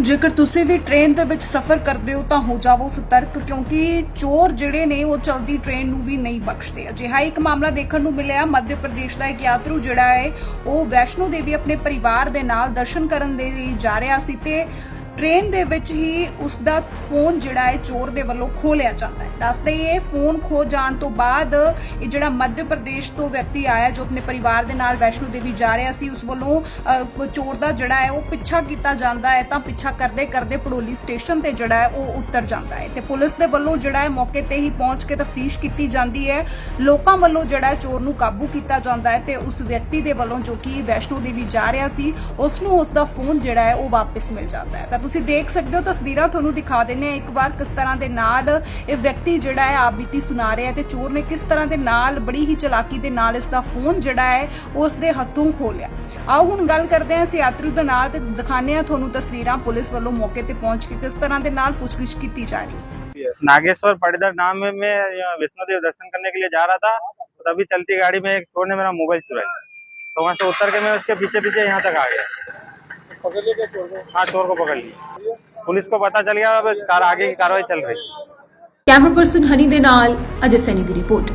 ਜੇਕਰ ਤੁਸੀਂ ਵੀ ਟ੍ਰੇਨ ਦੇ ਵਿੱਚ ਸਫ਼ਰ ਕਰਦੇ ਹੋ ਤਾਂ ਹੋ ਜਾਵੋ ਸਤਰਕ, ਕਿਉਂਕਿ ਚੋਰ ਜਿਹੜੇ ਨੇ ਉਹ ਚਲਦੀ ਟ੍ਰੇਨ ਨੂੰ ਵੀ ਨਹੀਂ ਬਖਸ਼ਦੇ। ਅਜਿਹਾ ਇੱਕ ਮਾਮਲਾ ਦੇਖਣ ਨੂੰ ਮਿਲਿਆ। ਮੱਧ ਪ੍ਰਦੇਸ਼ ਦਾ ਇੱਕ ਯਾਤਰੂ ਜਿਹੜਾ ਹੈ, ਉਹ ਵੈਸ਼ਨੋ ਦੇਵੀ ਆਪਣੇ ਪਰਿਵਾਰ ਦੇ ਨਾਲ ਦਰਸ਼ਨ ਕਰਨ ਦੇ ਲਈ ਜਾ ਰਿਹਾ ਸੀ ਤੇ ਟ੍ਰੇਨ ਦੇ ਵਿੱਚ ਹੀ ਉਸ ਦਾ ਫੋਨ ਜਿਹੜਾ ਹੈ ਚੋਰ ਦੇ ਵੱਲੋਂ ਖੋਹ ਲਿਆ ਜਾਂਦਾ ਹੈ। ਦੱਸਦੇ ਇਹ ਫੋਨ ਖੋ ਜਾਣ ਤੋਂ ਬਾਅਦ ਇਹ ਜਿਹੜਾ ਮੱਧ ਪ੍ਰਦੇਸ਼ ਤੋਂ ਵਿਅਕਤੀ ਆਇਆ ਜੋ ਆਪਣੇ ਪਰਿਵਾਰ ਦੇ ਨਾਲ ਵੈਸ਼ਨੋ ਦੇਵੀ ਜਾ ਰਿਹਾ ਸੀ, ਉਸ ਵੱਲੋਂ ਚੋਰ ਦਾ ਜਿਹੜਾ ਹੈ ਉਹ ਪਿੱਛਾ ਕੀਤਾ ਜਾਂਦਾ ਹੈ ਤਾਂ ਪਿੱਛਾ ਕਰਦੇ ਕਰਦੇ ਪੜੋਲੀ ਸਟੇਸ਼ਨ ਤੇ ਜਿਹੜਾ ਹੈ ਉਹ ਉਤਰ ਜਾਂਦਾ ਹੈ ਤੇ ਪੁਲਿਸ ਦੇ ਵੱਲੋਂ ਜਿਹੜਾ ਹੈ ਮੌਕੇ ਤੇ ਹੀ ਪਹੁੰਚ ਕੇ ਤਫਤੀਸ਼ ਕੀਤੀ ਜਾਂਦੀ ਹੈ। ਲੋਕਾਂ ਵੱਲੋਂ ਜਿਹੜਾ ਹੈ ਚੋਰ ਨੂੰ ਕਾਬੂ ਕੀਤਾ ਜਾਂਦਾ ਹੈ ਤੇ ਉਸ ਵਿਅਕਤੀ ਦੇ ਵੱਲੋਂ ਜੋ ਕਿ ਵੈਸ਼ਨੋ ਦੇਵੀ ਜਾ ਰਿਹਾ ਸੀ, ਉਸ ਨੂੰ ਉਸ ਦਾ ਫੋਨ ਜਿਹੜਾ ਹੈ ਉਹ ਵਾਪਸ ਮਿਲ ਜਾਂਦਾ ਹੈ। ਤੁਸੀਂ ਦੇਖ ਸਕਦੇ ਹੋ ਤਸਵੀਰਾਂ ਤੁਹਾਨੂੰ ਦਿਖਾ ਦਿੰਨੇ ਆ ਇੱਕ ਵਾਰ ਕਿਸ ਤਰ੍ਹਾਂ ਦੇ ਨਾਲ ਇਹ ਵਿਅਕਤੀ ਜਿਹੜਾ ਹੈ ਆਪ ਬੀਤੀ ਸੁਣਾ ਰਿਹਾ ਹੈ ਤੇ ਚੋਰ ਨੇ ਕਿਸ ਤਰ੍ਹਾਂ ਦੇ ਨਾਲ ਬੜੀ ਹੀ ਚਲਾਕੀ ਦੇ ਨਾਲ ਇਸ ਦਾ ਫੋਨ ਜਿਹੜਾ ਹੈ ਉਸ ਦੇ ਹੱਥੋਂ ਖੋਹ ਲਿਆ ਆਓ ਹੁਣ ਗੱਲ ਕਰਦੇ ਹਾਂ ਇਸ ਯਾਤਰੀ ਦੇ ਨਾਲ ਤੇ ਦਿਖਾਉਂਦੇ ਹਾਂ ਤੁਹਾਨੂੰ ਤਸਵੀਰਾਂ ਪੁਲਿਸ ਵੱਲੋਂ ਮੌਕੇ ਤੇ ਪਹੁੰਚ ਕੇ ਕਿਸ ਤਰ੍ਹਾਂ ਦੇ ਨਾਲ ਪੁੱਛਗਿੱਛ ਕੀਤੀ ਜਾ ਰਹੀ ਹੈ नागेश्वर पड़ीधर नाम में मैं यहाँ वैष्णो देवी दर्शन करने के लिए जा रहा था तो तभी चलती गाड़ी में एक चोर ने मेरा मोबाइल चुराया तो वहाँ से उतर के मैं उसके पीछे पीछे यहाँ तक आ गया पकड़ लिया क्या चोर को हाँ चोर को पकड़ लिया पुलिस को पता चल गया अब कार आगे की कार्रवाई चल रही कैमरा पर्सन हनी दे नाल अजय सैनी की रिपोर्ट